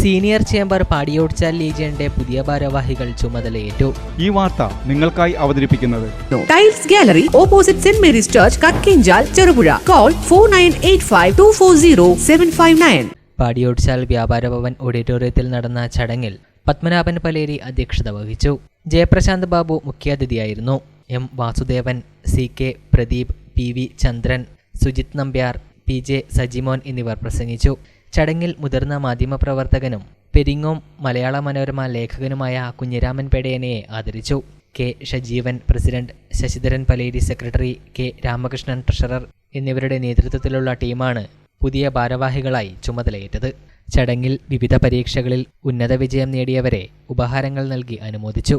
Senior chamber പാടിയോടിച്ചാൽ ലീജിയന്റെ പുതിയ ഭാരവാഹികൾ ചുമതലയേറ്റു. ഈ വാർത്ത നിങ്ങൾക്കായി അവതരിപ്പിക്കുന്നത് tiles gallery opposite Saint Mary's church Kakkinchal Cherupuzha call four nine eight five two four zero seven five nine Padiyotchal Vyapara Bhavan ഓഡിറ്റോറിയത്തിൽ നടന്ന ചടങ്ങിൽ പത്മനാഭൻ പലേരി അധ്യക്ഷത വഹിച്ചു. Jayaprasanth Babu മുഖ്യാതിഥിയായിരുന്നു. M Vasudevan C K Pradeep P V Chandran Sujith Nambiar P J Sajimon എന്നിവർ പ്രസംഗിച്ചു. ചടങ്ങിൽ മുതിർന്ന മാധ്യമപ്രവർത്തകനും പെരിങ്ങോം മലയാള മനോരമ ലേഖകനുമായ കുഞ്ഞിരാമൻ പേടയനെയെ ആദരിച്ചു. K Shajeevan president Sasidharan Paleri secretary K Ramakrishnan treasurer എന്നിവരുടെ നേതൃത്വത്തിലുള്ള ടീമാണ് പുതിയ ഭാരവാഹികളായി ചുമതലയേറ്റത്. ചടങ്ങിൽ വിവിധ പരീക്ഷകളിൽ ഉന്നത വിജയം നേടിയവരെ ഉപഹാരങ്ങൾ നൽകി അനുമോദിച്ചു.